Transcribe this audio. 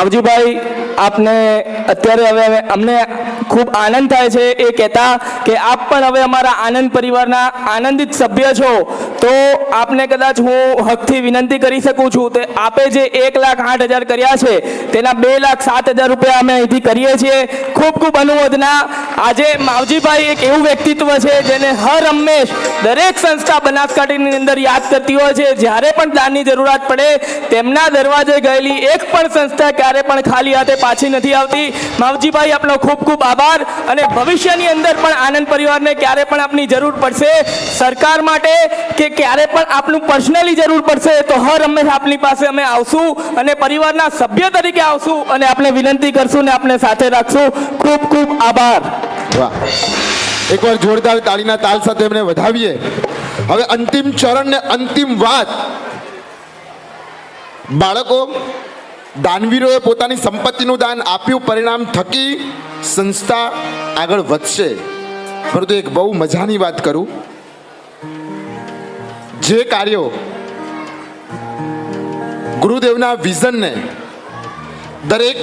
આવજીભાઈ, આપને અત્યારે હવે અમને ખૂબ આનંદ થાય છે એ કહેતા કે આપ પણ હવે અમારા આનંદ પરિવારના આનંદિત સભ્ય છો. તો આપને કદાચ હું હકથી વિનંતી કરી શકું છું તે આપે જે એક લાખ આઠ હજાર કર્યા છે, તેના બે લાખ સાત હજાર રૂપિયા અમે અહીંથી કરીએ છીએ. ખૂબ ખૂબ અનુમોદના. આજે માવજીભાઈ એક એવું વ્યક્તિત્વ છે જેને હર હંમેશ દરેક સંસ્થા બનાસકાંઠાની અંદર યાદ કરતી હોય છે. જ્યારે પણ દાનની જરૂરિયાત પડે, તેમના દરવાજે ગયેલી એક પણ સંસ્થા ક્યારે પણ ખાલી હાથે પાછી નથી આવતી. માવજીભાઈ, આપનો ખૂબ ખૂબ આભાર અને ભવિષ્યની અંદર પણ આનંદ પરિવારને ક્યારે પણ આપની જરૂર પડશે. સરકાર માટે કે ક્યારે પણ આપનું પર્સનલી જરૂર પડશે, તો હર હંમેશા આપની પાસે અમે આવશું અને પરિવારના સભ્ય તરીકે આવશું અને આપણે વિનંતી કરશું ને આપણે સાથે રાખશું. ખૂબ ખૂબ આભાર. એકવાર જોરદાર તાળીના તાલ સાથે એમને વધાવીએ. હવે અંતિમ ચરણ ને અંતિમ વાત. બાળકો, દાનવીરોએ પોતાની સંપત્તિનું દાન આપ્યું, પરિણામ થકી સંસ્થા આગળ વધશે. પરંતુ એક બહુ મજાની વાત કરું. જે કાર્યો ગુરુદેવના વિઝનને દરેક